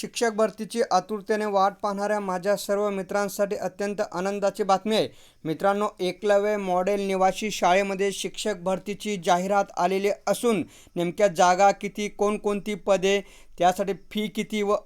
शिक्षक भरतीची आतुरतेने वाट पाहणाऱ्या माझ्या सर्व मित्रांसाठी अत्यंत आनंदाची बातमी आहे. मित्रांनो एकलव्य मॉडेल निवासी शाळेमध्ये शिक्षक भरतीची जाहिरात आलेली असून नेमक्या जागा किती कोणकोणती पदे त्यासाठी फी किती व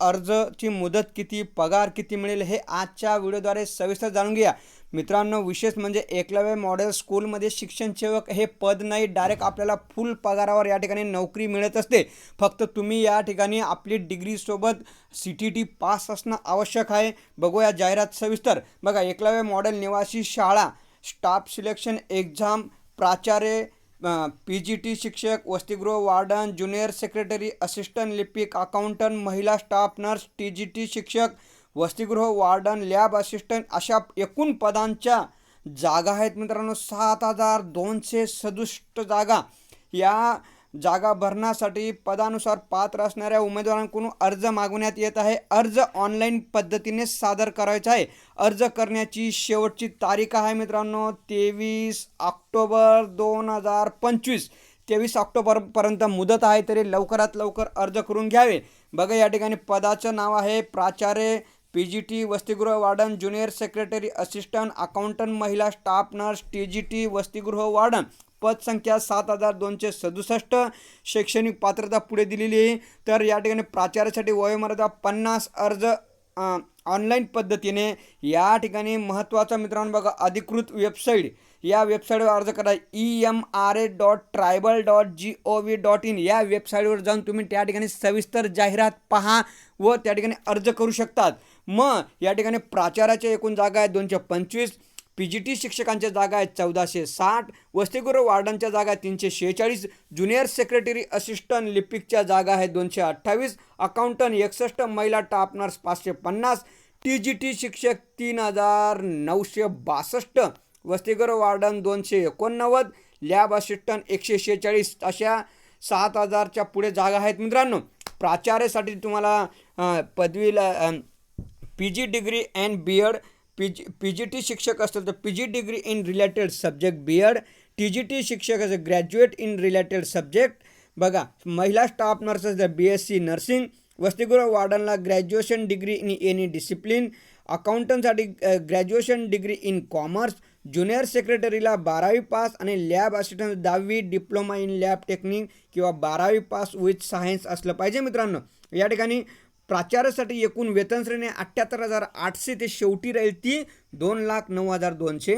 अर्जची मुदत किती पगार किती मिळेल हे आजच्या व्हिडिओद्वारे सविस्तर जाणून घ्या मित्रांनो विशेष म्हणजे एकलव्य मॉडेल स्कूलमध्ये शिक्षण सेवक हे पद नाही डायरेक्ट आपल्याला फुल पगारावर या ठिकाणी नोकरी मिळत असते. फक्त तुम्ही या ठिकाणी आपली डिग्रीसोबत सी टी टी पास असणं आवश्यक आहे. बघूया जाहिरात सविस्तर. बघा एकलव्य मॉडेल निवासी शाळा स्टाफ सिलेक्शन एक्झाम प्राचार्य पी जी टी शिक्षक वसतिगृह वार्डन ज्युनियर सेक्रेटरी असिस्टंट लिपिक अकाउंटंट महिला staff nurse T G T शिक्षक वसतिगृह वार्डन लॅब असिस्टंट अशा एकूण पदांच्या जागा आहेत मित्रांनो. सात हजार दोनशे सदुसष्ट जागा या जागा भरण्यासाठी पदानुसार पात्र असणाऱ्या उमेदवारांकडून अर्ज मागवण्यात येत आहे. अर्ज ऑनलाईन पद्धतीने सादर करायचा आहे. अर्ज करण्याची शेवटची तारीख आहे मित्रांनो तेवीस ऑक्टोबर दोन हजार पंचवीस. तेवीस ऑक्टोबरपर्यंत मुदत आहे तरी लवकरात लवकर अर्ज करून घ्यावे. बघा या ठिकाणी पदाचं नाव आहे प्राचार्य पी जी टी वसतिगृह warden junior secretary assistant accountant महिला staff nurse T G T वसतिगृह वार्डन. पदसंख्या सात हजार दोनशे सदुसष्ट. शैक्षणिक पात्रता पुढे दिलेली आहे. तर या ठिकाणी प्राचार्यासाठी वयोमर्यादा पन्नास अर्ज ऑनलाईन पद्धतीने या ठिकाणी महत्त्वाचा मित्रांनो बघा अधिकृत वेबसाईट या वेबसाईटवर अर्ज करा. E M R A dot tribal dot G O V dot in या वेबसाईटवर जाऊन तुम्ही त्या ठिकाणी सविस्तर जाहिरात पहा व त्या ठिकाणी अर्ज करू शकतात. मग या ठिकाणी प्राचाराच्या एकूण जागा आहेत दोनशे पंचवीस पी जी टी शिक्षकांच्या जागा आहेत चौदाशे साठ वसतिगृह वार्डांच्या जागा आहेत तीनशे शेहेचाळीस ज्युनियर सेक्रेटरी असिस्टंट लिपिकच्या जागा आहेत दोनशे अठ्ठावीस अकाउंटंट एकसष्ट महिला टाप नर्स पाचशे पन्नास टी जी टी शिक्षक तीन हजार नऊशे बासष्ट. वसतिगृह वार्डन दोनशे एकोणनव्वद लॅब असिस्टंट एकशे शेहेचाळीस अशा सात हजारच्या पुढे जागा आहेत. मित्रांनो प्राचार्यासाठी तुम्हाला पदवीला P G degree and B Ed P G P G T शिक्षक असेल तर P G degree in related subject B Ed T G T शिक्षक असेल ग्रॅज्युएट इन रिलेटेड सब्जेक्ट. बघा महिला स्टाफ नर्स असेल बी एस सी नर्सिंग वसतिगृह वार्डनला graduation degree in any discipline अकाउंटंटसाठी graduation degree in commerce junior सेक्रेटरीला बारावी पास आणि lab assistant दहावी diploma in lab technique किंवा बारावी पास विथ सायन्स असलं पाहिजे मित्रांनो. या ठिकाणी प्राचार्यासाठी एकूण वेतन श्रेणी अठ्ठ्याहत्तर हजार आठशे ते शेवटी राहील ती दोन लाख नऊ हजार दोनशे.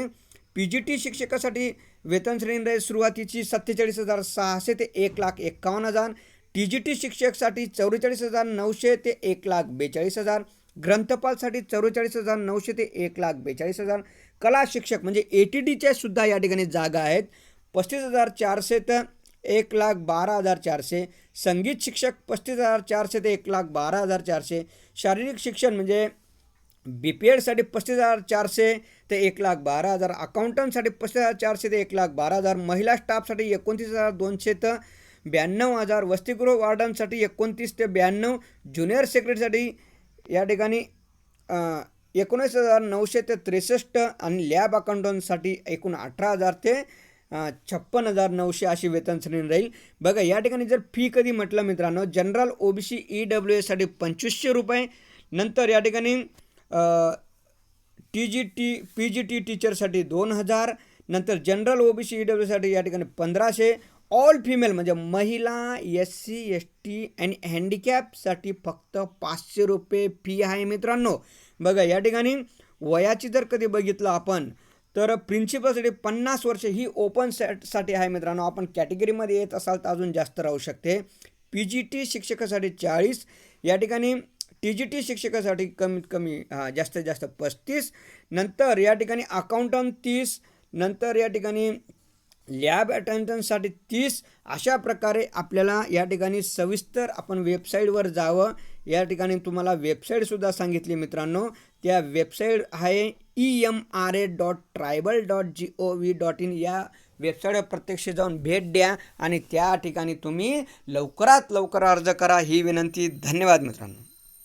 पी जी टी शिक्षकासाठी वेतन श्रेणी राहील सुरुवातीची सत्तेचाळीस हजार सहाशे ते एक लाख एक्कावन्न हजार. टी जी टी शिक्षकसाठी चौवेचाळीस हजार नऊशे ते एक लाख बेचाळीस हजार. ग्रंथपालसाठी चौवेचाळीस हजार नऊशे ते एक लाख बेचाळीस हजार. कला शिक्षक म्हणजे ए टी डीच्या सुद्धा या ठिकाणी जागा आहेत. पस्तीस हजार चारशे तर एक लाख बारा हजार चारशे. संगीत शिक्षक पस्तीस हजार चारशे ते एक लाख बारा हजार चारशे. शारीरिक शिक्षण म्हणजे बी पी एडसाठी पस्तीस हजार चारशे ते एक लाख बारा हजार. अकाउंटंटसाठी पस्तीस हजार चारशे ते एक लाख बारा हजार. महिला स्टाफसाठी एकोणतीस हजार दोनशे तर ब्याण्णव हजार. वसतिगृह वार्डनसाठी एकोणतीस ते ब्याण्णव. ज्युनियर सेक्रेटरीसाठी या ठिकाणी एकोणीस हजार नऊशे ते त्रेसष्ट आणि लॅब अकाउंटंटसाठी एकूण अठरा हजार ते छप्पन हजार नऊशे अशी वेतन श्रेणी राहील. बघा या ठिकाणी जर फी कधी म्हटलं मित्रांनो general O B C E W एसाठी पंचवीसशे रुपये नंतर या ठिकाणी T G T P G T टीचरसाठी दोन हजार नंतर general O B C E डब्ल्यूसाठी या ठिकाणी पंधराशे ऑल फिमेल म्हणजे महिला एस सी एस टी आणि हँडिकॅपसाठी फक्त पाचशे रुपये फी आहे मित्रांनो. बघा या ठिकाणी वयाची जर कधी बघितलं आपण तर प्रिन्सिपलसाठी पन्नास वर्ष ही ओपन सॅटसाठी आहे मित्रांनो. आपण कॅटेगरीमध्ये येत असाल तर अजून जास्त राहू शकते. पी जी टी शिक्षकासाठी चाळीस या ठिकाणी टी जी टी शिक्षकासाठी कमीत कमी हां जास्तीत जास्त पस्तीस नंतर या ठिकाणी अकाउंटंट तीस नंतर या ठिकाणी लॅब अटेंडन्ससाठी तीस अशा प्रकारे आपल्याला या ठिकाणी सविस्तर आपण वेबसाईटवर जावं. या ठिकाणी तुम्हाला वेबसाईटसुद्धा सांगितली मित्रांनो. त्या वेबसाईट आहे E M R A dot tribal dot G O V dot in या वेबसाईटवर प्रत्यक्ष जाऊन भेट द्या आणि त्या ठिकाणी तुम्ही लवकरात लवकर अर्ज करा ही विनंती. धन्यवाद मित्रांनो.